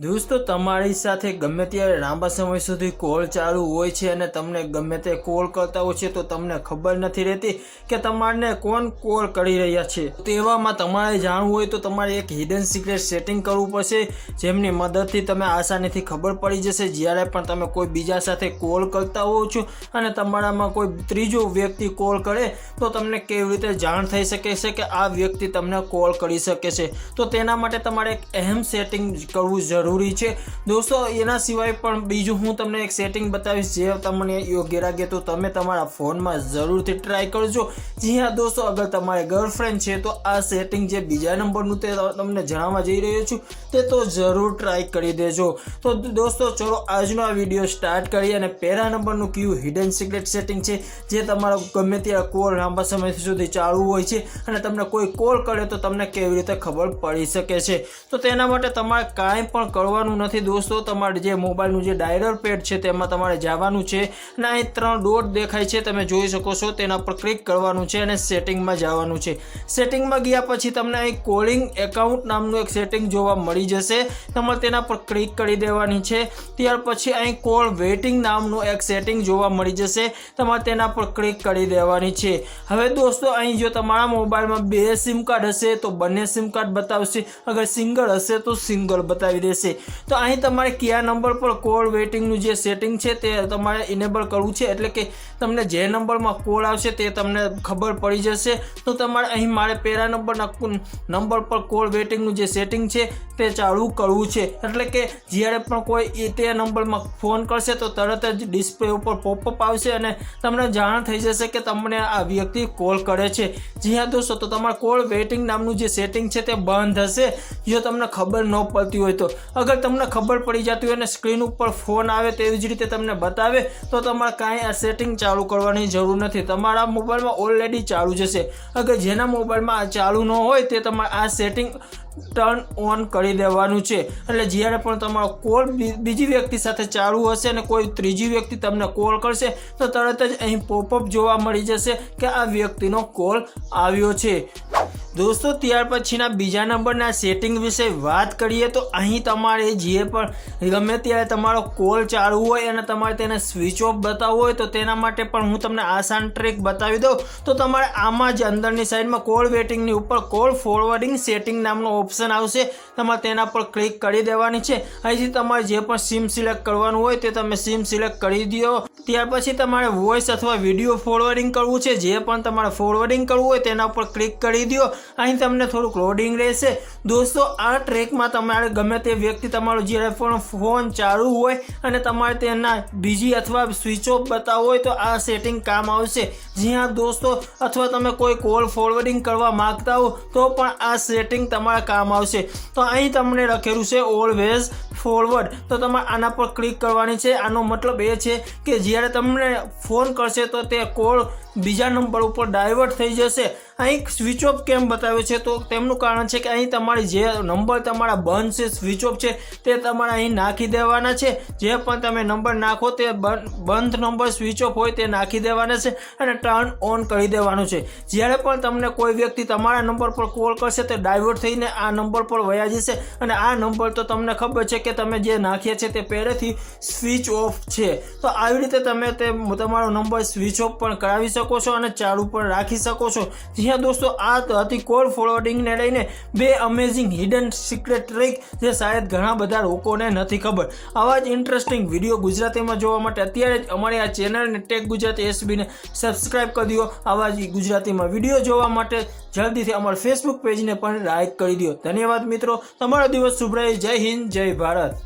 દોસ્તો, તમારી સાથે ગમે ત્યારે લાંબા સમય સુધી કોલ ચાલુ હોય છે અને તમને ગમે તે કોલ કરતા હોય છે, તો તમને ખબર નથી રહેતી કે તમારને કોણ કોલ કરી રહ્યા છે. તેવામાં તમારે જાણવું હોય તો તમારે એક હિડન સિક્રેટ સેટિંગ કરવું પડશે, જેમની મદદથી તમે આસાનીથી ખબર પડી જશે. જ્યારે પણ તમે કોઈ બીજા સાથે કોલ કરતા હોવ છો અને તમારામાં કોઈ ત્રીજો વ્યક્તિ કોલ કરે, તો તમને કેવી રીતે જાણ થઈ શકે છે કે આ વ્યક્તિ તમને કોલ કરી શકે છે? તો તેના માટે તમારે એક અહેમ સેટિંગ કરવું જરૂરી છે. દોસ્તો, એના સિવાય પણ બીજું હું તમને એક સેટિંગ બતાવીશ જે તમને યોગ્ય લાગે તો તમે તમારા ફોનમાં જરૂરથી ટ્રાય કરજો. જી હા, દોસ્તો, અગર તમારે ગર્લફ્રેન્ડ છે તો આ સેટિંગ જે બીજા નંબરનું તે તમને જણાવવા જઈ રહ્યો છું, તે તો જરૂર ટ્રાય કરી દેજો. તો દોસ્તો, ચલો, આજનો આ વીડિયો સ્ટાર્ટ કરીએ અને પહેલા નંબરનું કયું હિડન સિક્રેટ સેટિંગ છે, જે તમારો ગમે ત્યારે કોલ લાંબા સમય સુધી ચાલુ હોય છે અને તમને કોઈ કોલ કરે તો તમને કેવી રીતે ખબર પડી શકે છે. તો તેના માટે તમારે કાંઈ પણ કરવાનું નથી દોસ્તો. તમારે જે મોબાઈલનું જે ડાયલર પેડ છે તેમાં તમારે જવાનું છે. અને અહીં ત્રણ ડોટ દેખાય છે, તમે જોઈ શકો છો. તેના પર ક્લિક કરવાનું છે અને સેટિંગમાં જવાનું છે. સેટિંગમાં ગયા પછી તમને અહીં કોલિંગ એકાઉન્ટ નામનું એક સેટિંગ જોવા મળી જશે. તમારે તેના પર ક્લિક કરી દેવાની છે. ત્યાર પછી અહીં કોલ વેઇટિંગ નામનું એક સેટિંગ જોવા મળી જશે. તમારે તેના પર ક્લિક કરી દેવાની છે. હવે દોસ્તો, અહીં જો તમારા મોબાઈલમાં બે સિમ કાર્ડ હશે તો બંને સિમ કાર્ડ બતાવશે. અગર સિંગલ હશે તો સિંગલ બતાવી દેશે. તો અહીં તમારે કયા નંબર પર કોલ વેઇટિંગનું જે સેટિંગ છે તે તમારે ઇનેબલ કરવું છે? એટલે કે તમને જે નંબરમાં કોલ આવશે તે તમને ખબર પડી જશે. તો તમારે અહીં મારે પહેલા નંબરના નંબર પર કોલ વેઇટિંગનું જે સેટિંગ છે તે ચાલુ કરવું છે. એટલે કે જ્યારે પણ કોઈ તે નંબરમાં ફોન કરશે તો તરત જ ડિસ્પ્લે ઉપર પોપઅપ આવશે અને તમને જાણ થઈ જશે કે તમને આ વ્યક્તિ કોલ કરે છે. જી હા દોસ્તો, તો તમારે કોલ વેઇટિંગ નામનું જે સેટિંગ છે તે બંધ હશે. જો તમને ખબર ન પડતી હોય તો. અગર તમને ખબર પડી જતી હોય અને સ્ક્રીન ઉપર ફોન આવે તેવી જ રીતે તમને બતાવે, તો તમારે કાંઈ આ સેટિંગ ચાલુ કરવાની જરૂર નથી. તમારા મોબાઈલમાં ઓલરેડી ચાલુ જશે અગર જેના મોબાઈલમાં આ ચાલુ ન હોય, તે તમારે આ સેટિંગ ટર્ન ઓન કરી દેવાનું છે. એટલે જ્યારે પણ તમારો કોલ બીજી વ્યક્તિ સાથે ચાલુ હશે અને કોઈ ત્રીજી વ્યક્તિ તમને કોલ કરશે, તો તરત જ અહીં પોપઅપ જોવા મળી જશે કે આ વ્યક્તિનો કોલ આવ્યો છે. દોસ્તો, ત્યાર પછીના બીજા નંબરના સેટિંગ વિશે વાત કરીએ તો અહીં તમારે જે પણ ગમે ત્યારે તમારો કોલ ચાલુ હોય અને તમારે તેને સ્વિચ ઓફ બતાવવો હોય તો તેના માટે પણ હું તમને આસાન ટ્રીક બતાવી દઉં. તો તમારે આમાં જ અંદરની સાઈડમાં કોલ વેટિંગની ઉપર કોલ ફોરવર્ડિંગ સેટિંગ નામનો ઓપ્શન આવશે, તમારે તેના પર ક્લિક કરી દેવાની છે. અહીંથી તમારે જે પણ સિમ સિલેક્ટ કરવાનું હોય તે તમે સિમ સિલેક્ટ કરી દો. ત્યાર પછી તમારે વોઇસ અથવા વીડિયો ફોરવર્ડિંગ કરવું છે. જે પણ તમારે ફોરવર્ડિંગ કરવું હોય તેના પર ક્લિક કરી દો. અહીં તમને થોડુંક લોડિંગ રહેશે. દોસ્તો, આ ટ્રેકમાં તમારે ગમે તે વ્યક્તિ તમારો જ્યારે પણ ફોન ચાલુ હોય અને તમારે તેના બીજી અથવા સ્વિચ ઓફ બતાવવો હોય તો આ સેટિંગ કામ આવશે. જી હા દોસ્તો, અથવા તમે કોઈ કોલ ફોરવર્ડિંગ કરવા માગતા હો, તો પણ આ સેટિંગ તમારા કામ આવશે. તો અહીં તમને લખેલું છે ઓલવેઝ ફોરવર્ડ તો તમારે આના પર ક્લિક કરવાની છે. આનો મતલબ એ છે કે જ્યારે તમને ફોન કરશે તો તે કોલ બીજા નંબર ઉપર ડાયવર્ટ થઈ જશે. અહીં સ્વિચ ઓફ કેમ બતાવે છે? તો તેમનું કારણ છે કે અહીં તમારી જે નંબર તમારા બંધ છે, સ્વિચ ઓફ છે, તે તમારે અહીં નાખી દેવાના છે. જે પણ તમે નંબર નાખો તે બંધ નંબર, સ્વિચ ઓફ હોય તે નાખી દેવાના છે અને ટર્ન ઓન કરી દેવાનું છે. જ્યારે પણ તમને કોઈ વ્યક્તિ તમારા નંબર પર કોલ કરશે, તે ડાયવર્ટ થઈને આ નંબર પર વયા જશે અને આ નંબર તો તમને ખબર છે કે તમે જે નાખ્યા છે તે પહેલેથી સ્વિચ ઓફ છે. તો આવી રીતે તમે તે, તમારો નંબર સ્વિચ ઓફ પણ કરાવી શકો છો અને ચાલુ પણ રાખી શકો છો. જી હા, દોસ્તો, આ હતી કોલ ફોરવર્ડિંગને લઈને બે અમેઝિંગ હિડન સિક્રેટ ટ્રીક જે શાયદ ઘણા બધા લોકોને નથી ખબર. આવા જ ઇન્ટરેસ્ટિંગ વીડિયો ગુજરાતીમાં જોવા માટે અત્યારે જ અમારી આ ચેનલને ટેક ગુજરાતી એસબીને સબસ્ક્રાઇબ કરી દો. આવા જ ગુજરાતીમાં વીડિયો જોવા માટે જલ્દીથી અમારા ફેસબુક પેજને પણ લાઇક કરી દો. ધન્યવાદ મિત્રો. તમારો દિવસ શુભ રહે. જય હિન્દ, જય ભારત.